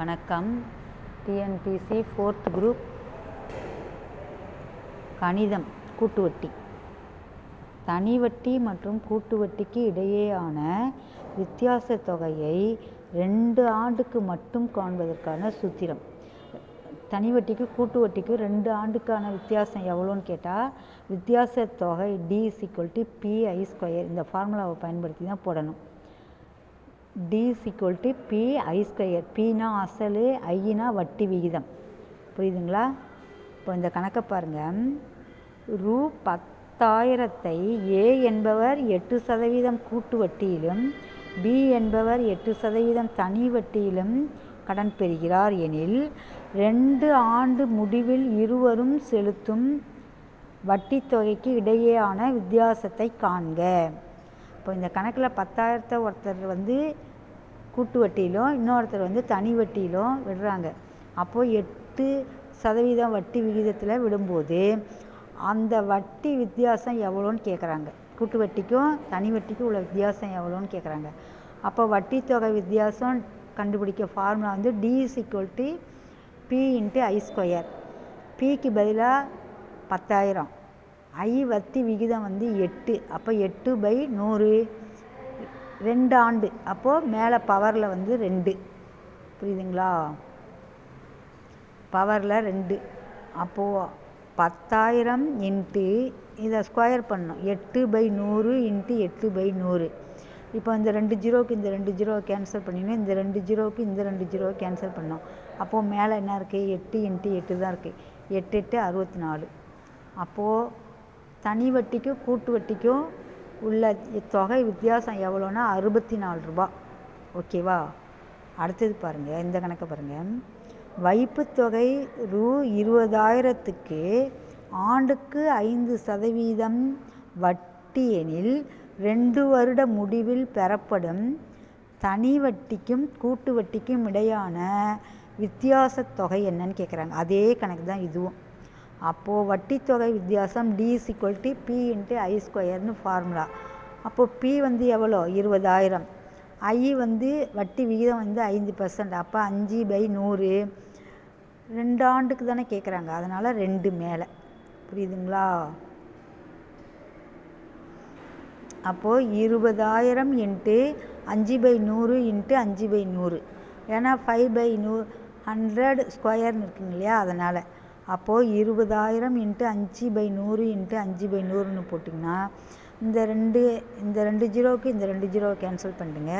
வணக்கம். TNPSC fourth group கணிதம் கூட்டு வட்டி தனி வட்டி மற்றும் கூட்டு வட்டிக்கு இடையேயான வித்தியாச தொகையை ரெண்டு ஆண்டுக்கு மட்டும் காண்பதற்கான சூத்திரம். தனி வட்டிக்கு கூட்டு வட்டிக்கு ரெண்டு ஆண்டுக்கான வித்தியாசம் எவ்வளோன்னு கேட்டால் வித்தியாச தொகை D is to P I square இந்த ஃபார்முலாவை பயன்படுத்தி தான் போடணும். D is to P I square பினா அசல் ஐனா வட்டி விகிதம். புரியுதுங்களா? இப்போ இந்த கணக்கை பாருங்கள் ரூ பத்தாயிரத்தை ஏ என்பவர் எட்டு சதவீதம் கூட்டு வட்டியிலும் பி என்பவர் எட்டு சதவீதம் தனி வட்டியிலும் கடன் பெறுகிறார் எனில் ரெண்டு ஆண்டு முடிவில் இருவரும் செலுத்தும் வட்டி தொகைக்கு இடையேயான வித்தியாசத்தை காண்க. இப்போ இந்த கணக்கில் பத்தாயிரத்தை ஒருத்தர் வந்து கூட்டு வட்டியிலும் இன்னொருத்தர் வந்து தனி வட்டியிலும் விடுறாங்க. அப்போது எட்டு சதவீதம் வட்டி விகிதத்தில் விடும்போது அந்த வட்டி வித்தியாசம் எவ்வளோன்னு கேட்குறாங்க கூட்டு வட்டிக்கும் தனி வட்டிக்கும் உள்ள வித்தியாசம் எவ்வளோன்னு கேட்குறாங்க அப்போ வட்டி தொகை வித்தியாசம் கண்டுபிடிக்க ஃபார்முலா வந்து D is equal to P into I square பிக்கு பதிலாக பத்தாயிரம். ஐ வட்டி விகிதம் வந்து எட்டு. அப்போ எட்டு பை நூறு. ரெண்டு ஆண்டு அப்போது மேலே பவரில் வந்து ரெண்டு. புரியுதுங்களா? பவரில் ரெண்டு. அப்போது பத்தாயிரம் இன்ட்டு இதை ஸ்கொயர் பண்ணோம் எட்டு பை நூறு இன்ட்டு எட்டு பை நூறு. இப்போ இந்த ரெண்டு ஜீரோவுக்கு இந்த ரெண்டு ஜீரோவை கேன்சல் பண்ணினோம். இந்த ரெண்டு ஜீரோவுக்கு இந்த ரெண்டு ஜீரோவை கேன்சல் பண்ணோம். அப்போது மேலே என்ன இருக்குது எட்டு இன்ட்டு எட்டு தான் இருக்குது எட்டு எட்டு அறுபத்தி நாலு. அப்போது தனி வட்டிக்கும் கூட்டு வட்டிக்கும் உள்ள தொகை வித்தியாசம் எவ்வளோன்னா அறுபத்தி நாலு ரூபா. ஓகேவா? அடுத்தது பாருங்கள் இந்த கணக்கை பாருங்கள் வைப்புத்தொகை ரூ இருபதாயிரத்துக்கு ஆண்டுக்கு ஐந்து சதவீதம் வட்டி எனில் ரெண்டு வருட முடிவில் பெறப்படும் தனி வட்டிக்கும் கூட்டு வட்டிக்கும் இடையான வித்தியாச தொகை என்னன்னு கேட்குறாங்க அதே கணக்கு தான் இதுவும். அப்போது வட்டி தொகை வித்தியாசம் D is equal P into I ஸ்கொயர்னு ஃபார்முலா அப்போது பி வந்து எவ்வளோ? இருபதாயிரம். ஐ வந்து வட்டி விகிதம் வந்து ஐந்து பர்சன்ட் அப்போ அஞ்சு பை நூறு. ரெண்டு ஆண்டுக்கு தானே கேட்குறாங்க அதனால் ரெண்டு மேலே. புரியுதுங்களா? அப்போது இருபதாயிரம் இன்ட்டு அஞ்சு பை நூறு இன்ட்டு அஞ்சு பை நூறு. ஏன்னா ஃபைவ் பை நூ ஹண்ட்ரட் ஸ்கொயர்னு இருக்குங்க இல்லையா? அதனால். அப்போது இருபதாயிரம் இன்ட்டு அஞ்சு பை நூறு இன்ட்டு அஞ்சு பை நூறுன்னு போட்டிங்கன்னா இந்த ரெண்டு இந்த ரெண்டு ஜீரோவுக்கு இந்த ரெண்டு ஜீரோவை கேன்சல் பண்ணிடுங்க.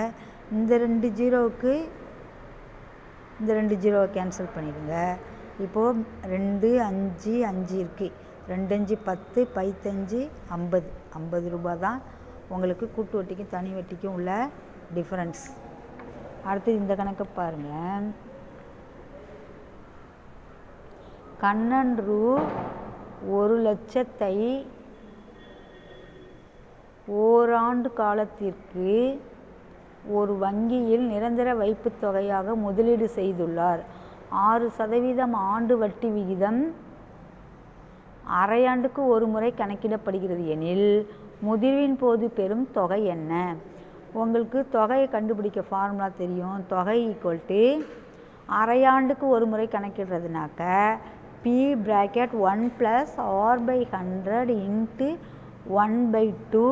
இந்த ரெண்டு ஜீரோவுக்கு இந்த ரெண்டு ஜீரோவை கேன்சல் பண்ணிடுங்க. இப்போது ரெண்டு அஞ்சு அஞ்சு இருக்குது ரெண்டு அஞ்சு பத்து பைத்தஞ்சு ஐம்பது. ஐம்பது ரூபா தான் உங்களுக்கு கூட்டு வட்டிக்கும் தனி வட்டிக்கும் உள்ள டிஃப்ரென்ஸ் அடுத்து இந்த கணக்கை பாருங்கள் கண்ணன் ரூ ஒரு லட்சத்தை ஓராண்டு காலத்திற்கு ஒரு வங்கியில் நிரந்தர வைப்புத் தொகையாக முதலீடு செய்துள்ளார். ஆறு சதவீதம் ஆண்டு வட்டி விகிதம் அரையாண்டுக்கு ஒரு முறை கணக்கிடப்படுகிறது எனில் முதிர்வின் போது பெறும் தொகை என்ன? உங்களுக்கு தொகையை கண்டுபிடிக்க ஃபார்முலா தெரியும். தொகை ஈக்குவல் டு அரையாண்டுக்கு ஒரு முறை கணக்கிடுறதுனாக்க P bracket one plus R by hundred into one by two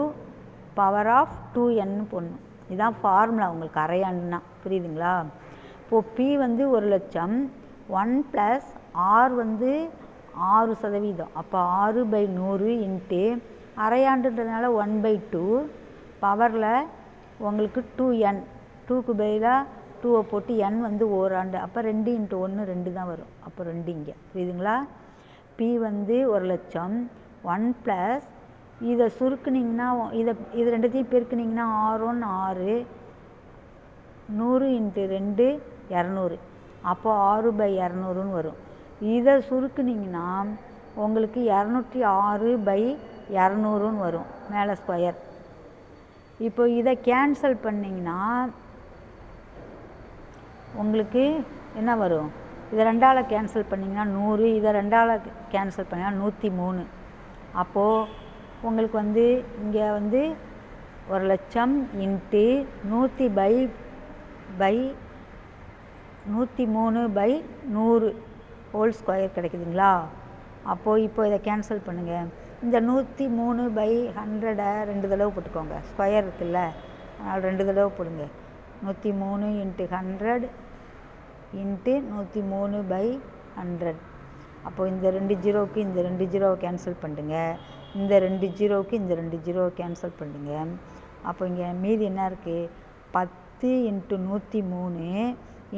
power of two N பொண்ணும் இதுதான் ஃபார்முலா உங்களுக்கு அரையாண்டுனா புரியுதுங்களா? இப்போது பி வந்து ஒரு லட்சம் ஒன் ப்ளஸ் ஆர் வந்து ஆறு சதவீதம். அப்போ ஆறு பை நூறு இன்ட்டு அரையாண்டுன்றதுனால ஒன் பை டூ பவரில் உங்களுக்கு டூ என் டூக்கு பதிலாக டூவை போட்டு என் வந்து ஓராண்டு. அப்போ ரெண்டு இன்ட்டு ஒன்று ரெண்டு தான் வரும். அப்போ ரெண்டு இங்கே. புரியுதுங்களா? பி வந்து ஒரு லட்சம். ஒன் ப்ளஸ் இதை சுருக்குனிங்கன்னா இதை இது ரெண்டுத்தையும் பெருக்குனிங்கன்னா ஆறு ஒன்று ஆறு. நூறு இன்ட்டு ரெண்டு இரநூறு. அப்போ ஆறு பை இரநூறுன்னு வரும். இதை சுருக்குனிங்கன்னா உங்களுக்கு இரநூற்றி ஆறு பை இரநூறுன்னு வரும். மேலே ஸ்கொயர் இப்போ இதை கேன்சல் பண்ணிங்கன்னா உங்களுக்கு என்ன வரும்? இதை ரெண்டால் கேன்சல் பண்ணிங்கன்னா நூறு இதை ரெண்டால் கேன்சல் பண்ணிங்கன்னா நூற்றி மூணு அப்போது உங்களுக்கு வந்து இங்கே வந்து ஒரு லட்சம் இன்ட்டு நூற்றி பை பை நூற்றி மூணு பை நூறு ஹோல் ஸ்கொயர் கிடைக்குதுங்களா? அப்போது இப்போ இதை கேன்சல் பண்ணுங்கள் இந்த நூற்றி மூணு பை ஹண்ட்ரடை ரெண்டு தடவை போட்டுக்கோங்க. ஸ்கொயர் இருக்குல்ல? அதனால் ரெண்டு தடவை போடுங்க. நூற்றி மூணு இன்ட்டு ஹண்ட்ரட் இன்ட்டு நூற்றி மூணு பை ஹண்ட்ரட். அப்போது இந்த ரெண்டு ஜீரோவுக்கு இந்த ரெண்டு ஜீரோவை கேன்சல் பண்ணுங்க. இந்த ரெண்டு ஜீரோவுக்கு இந்த ரெண்டு ஜீரோவை கேன்சல் பண்ணுங்க. அப்போ இங்கே மீதி என்ன இருக்குது பத்து இன்ட்டு நூற்றி மூணு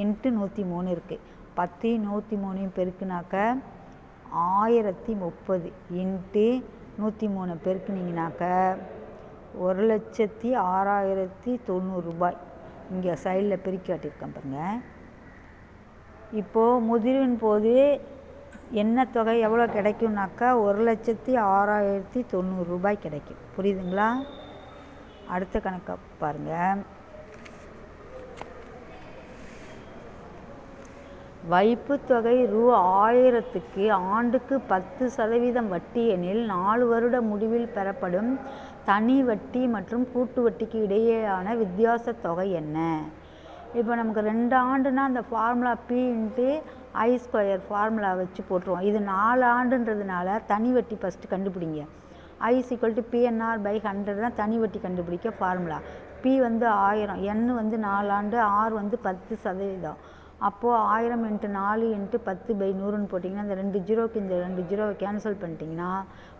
இன்ட்டு நூற்றி மூணு இருக்குது பத்து நூற்றி மூணையும் பெருக்குனாக்க ஆயிரத்தி முப்பது இன்ட்டு நூற்றி மூணு பெருக்குனிங்கனாக்க ஒரு லட்சத்தி ஆறாயிரத்தி தொண்ணூறுரூபாய் இங்கே சைடில் பிரிக்க காட்டியிருக்கேன் பாருங்க. இப்போது முதிர்வின் போது என்ன தொகை எவ்வளோ கிடைக்கும்னாக்கா ஒரு லட்சத்தி ஆறாயிரத்தி தொண்ணூறு ரூபாய் கிடைக்கும். புரியுதுங்களா? அடுத்த கணக்கை பாருங்கள் வைப்புத் தொகை ரூ ஆயிரத்துக்கு ஆண்டுக்கு பத்து சதவீதம் வட்டி எனில் நாலு வருட முடிவில் பெறப்படும் தனி வட்டி மற்றும் கூட்டு வட்டிக்கு இடையேயான வித்தியாச தொகை என்ன? இப்போ நமக்கு ரெண்டு ஆண்டுனா அந்த formula P into I square formula வச்சு போட்டுருவோம். இது நாலு ஆண்டுன்றதுனால தனி வட்டி ஃபஸ்ட்டு கண்டுபிடிங்க. I equal to PNR by hundred தான் தனி வட்டி கண்டுபிடிக்க ஃபார்முலா பி வந்து ஆயிரம் என் வந்து நாலு ஆண்டு ஆர் வந்து பத்து சதவீதம். அப்போது ஆயிரம் இன்ட்டு நாலு இன்ட்டு பத்து பை நூறுன்னு போட்டிங்கன்னா இந்த ரெண்டு ஜீரோக்கு இந்த ரெண்டு ஜீரோவை கேன்சல் பண்ணிட்டீங்கன்னா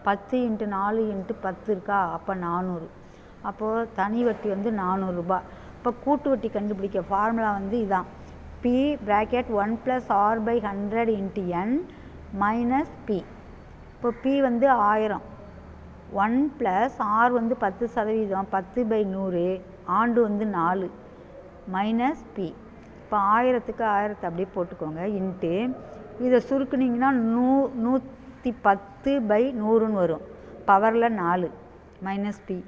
பத்து இன்ட்டு நாலு இன்ட்டு பத்து இருக்கா? அப்போ நானூறு. அப்போது தனி வட்டி வந்து நானூறுரூபா இப்போ கூட்டு வட்டி கண்டுபிடிக்க ஃபார்முலா வந்து இதான். P bracket one plus R by hundred into N minus P இப்போ பி வந்து ஆயிரம். ஒன் ப்ளஸ் ஆர் வந்து பத்து சதவீதம். பத்து பை நூறு. ஆண்டு வந்து நாலு. மைனஸ் பி இப்போ ஆயிரத்துக்கு ஆயிரத்தை அப்படியே போட்டுக்கோங்க இன்ட்டு இதை சுருக்குனிங்கன்னா நூ நூற்றி பத்து பை நூறுன்னு வரும். பவரில் நாலு மைனஸ் பி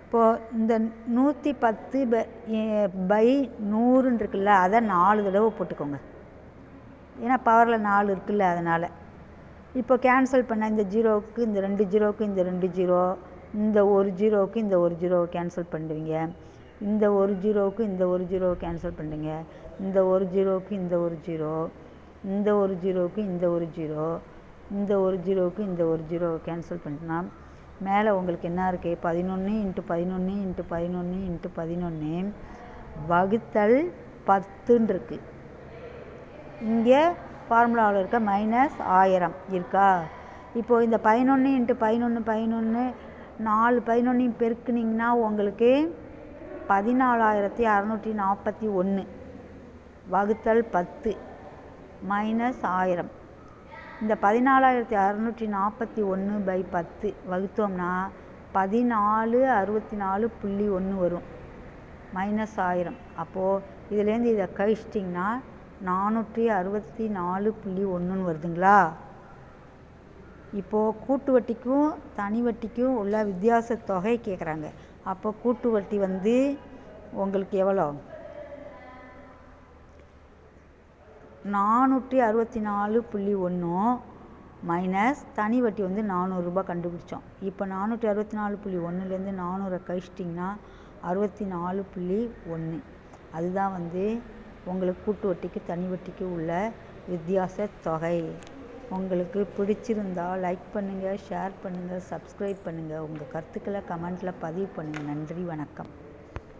இப்போது இந்த நூற்றி பத்து பை நூறுன்னு இருக்குல்ல அதை நாலு தடவை போட்டுக்கோங்க. ஏன்னா பவரில் நாலு இருக்குல்ல அதனால். இப்போ கேன்சல் பண்ண இந்த ஜீரோவுக்கு இந்த ரெண்டு ஜீரோவுக்கு இந்த ரெண்டு ஜீரோ இந்த ஒரு ஜீரோவுக்கு இந்த ஒரு ஜீரோவை கேன்சல் பண்ணுவீங்க. இந்த ஒரு ஜீரோவுக்கு இந்த ஒரு ஜீரோவை கேன்சல் பண்ணுறீங்க இந்த ஒரு ஜீரோவுக்கு இந்த ஒரு ஜீரோ இந்த ஒரு ஜீரோவுக்கு இந்த ஒரு ஜீரோ இந்த ஒரு ஜீரோவுக்கு இந்த ஒரு ஜீரோவை கேன்சல் பண்ணிட்டோன்னா மேலே உங்களுக்கு என்ன இருக்குது பதினொன்று இன்ட்டு பதினொன்று இன்ட்டு பதினொன்று இன்ட்டு பதினொன்று வகுத்தல் பத்துன்னு இருக்குது இங்கே ஃபார்முலாவில் இருக்க மைனஸ் ஆயிரம் இருக்கா? இப்போது இந்த பதினொன்று இன்ட்டு பதினொன்று பதினொன்று நாலு பதினொன்றையும் பெருக்குனிங்கன்னா உங்களுக்கு பதினாலாயிரத்தி அறநூற்றி நாற்பத்தி ஒன்று. வகுத்தல் பத்து மைனஸ் ஆயிரம். இந்த பதினாலாயிரத்தி அறநூற்றி நாற்பத்தி ஒன்று பை பத்து வகுத்தோம்னா பதினாலு அறுபத்தி நாலு புள்ளி ஒன்று வரும். மைனஸ் ஆயிரம். அப்போது இதுலேருந்து இதை கழிச்சிட்டிங்கன்னா நானூற்றி அறுபத்தி நாலு புள்ளி ஒன்றுன்னு வருதுங்களா? இப்போது கூட்டு வட்டிக்கும் தனி வட்டிக்கும் உள்ள வித்தியாச தொகை கேட்குறாங்க அப்போ கூட்டு வட்டி வந்து உங்களுக்கு எவ்வளோ? நானூற்றி அறுபத்தி நாலு புள்ளி ஒன்றும் மைனஸ் தனி வட்டி வந்து நானூறுரூபா கண்டுபிடிச்சோம். இப்போ நானூற்றி அறுபத்தி நாலு புள்ளி ஒன்றுலேருந்து நானூறை கழிச்சிட்டிங்கன்னா அறுபத்தி நாலு புள்ளி ஒன்று. அதுதான் வந்து உங்களுக்கு கூட்டு வட்டிக்கு தனி வட்டிக்கு உள்ள வித்தியாச தொகை. உங்களுக்கு பிடிச்சிருந்தா லைக் பண்ணுங்கள் ஷேர் பண்ணுங்கள் சப்ஸ்கிரைப் பண்ணுங்கள் உங்கள் கருத்துக்களை கமெண்ட்டில் பதிவு பண்ணுங்கள் நன்றி வணக்கம்.